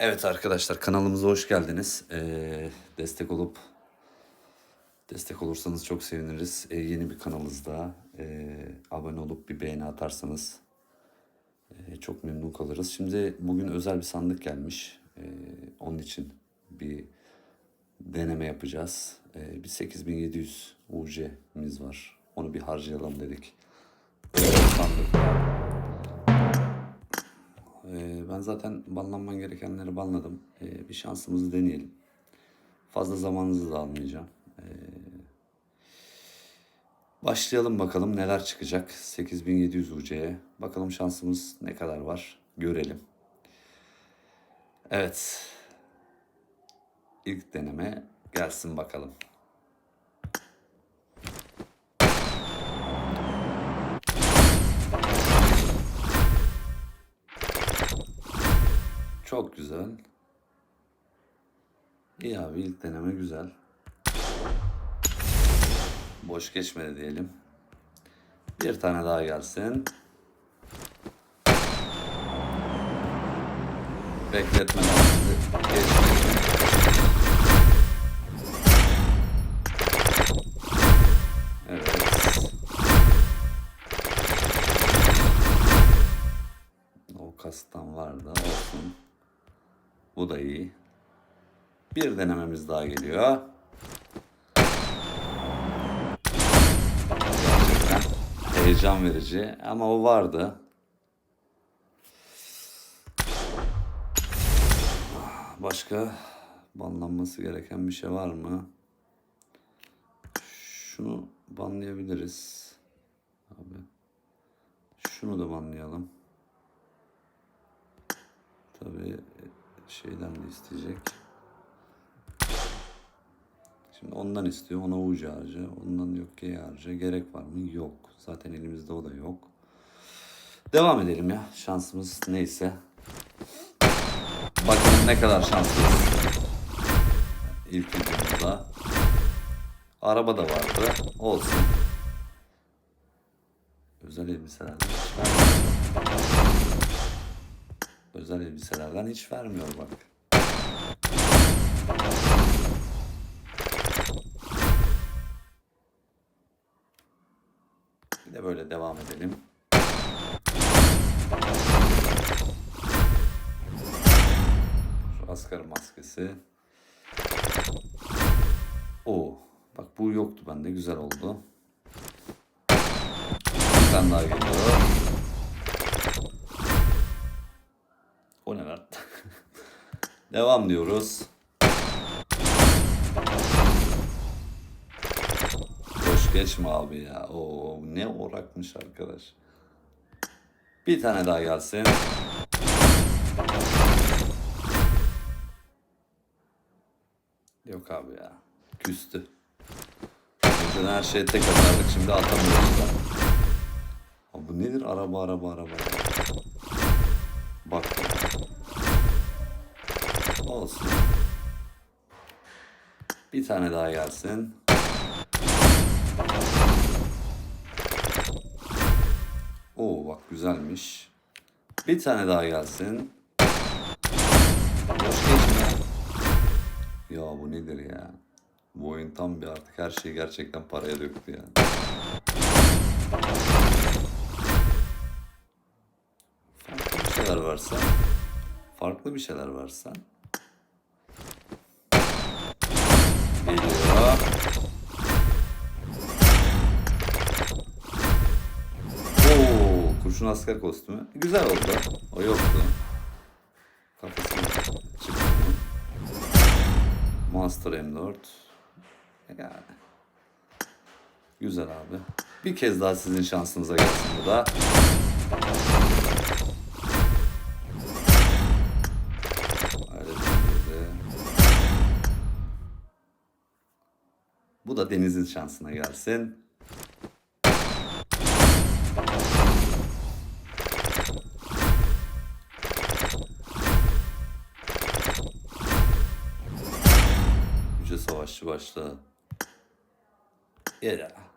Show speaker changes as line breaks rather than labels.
Evet arkadaşlar kanalımıza hoş geldiniz. Ee, destek olup destek olursanız çok seviniriz. Ee, yeni bir kanalımızda ee, abone olup bir beğeni atarsanız ee, çok memnun kalırız. Şimdi bugün özel bir sandık gelmiş. Ee, onun için bir deneme yapacağız. Ee, bir 8700 UC'miz var. Onu bir harcayalım dedik. Sandık. Ben zaten banlanman gerekenleri banladım. Ee, bir şansımızı deneyelim. Fazla zamanınızı da almayacağım. Ee, başlayalım bakalım neler çıkacak 8700 UC'ye. Bakalım şansımız ne kadar var görelim. Evet. İlk deneme gelsin bakalım. Çok güzel. İyi abi ilk deneme güzel. Boş geçmedi diyelim. Bir tane daha gelsin. Sizi geçmeyin. Evet. O kastan vardı olsun. Bu da iyi. Bir denememiz daha geliyor. Heyecan verici ama o vardı. Başka banlanması gereken bir şey var mı? Şunu banlayabiliriz. Abi. Şunu da banlayalım. Tabii şeyden de isteyecek. Şimdi ondan istiyor. Ona ucu harca. Ondan yok G harca. Gerek var mı? Yok. Zaten elimizde o da yok. Devam edelim ya. Şansımız neyse. Bakalım ne kadar şanslıyız. İlk videomuzda. Araba da vardı. Olsun. Özel vermiyor. Özel elbiselerden hiç vermiyor bak. Bir de böyle devam edelim. Şu asgari maskesi. Oo, bak bu yoktu bende güzel oldu. Bir tane daha geliyor. Devam diyoruz. Boş geçme abi ya. Oo ne orakmış arkadaş. Bir tane daha gelsin. Yok abi ya. Küstü. Önceden her şeye tek atardık şimdi atamıyoruz da. Abi bu nedir araba araba araba. Olsun. Bir tane daha gelsin. Oo bak güzelmiş. Bir tane daha gelsin. Boş geçme. Ya bu nedir ya? Bu oyun tam bir artık her şeyi gerçekten paraya döktü ya. Farklı bir şeyler varsa, farklı bir şeyler varsa geliyor. Oo, kurşun asker kostümü. Güzel oldu. O yoktu. Kafasını çıktı. Monster M4. Yani. Güzel abi. Bir kez daha sizin şansınıza gelsin bu da. Bu da Deniz'in şansına gelsin. Yüce Savaşçı başla. Yeah.